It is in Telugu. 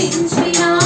Sim, sim, sim, sim.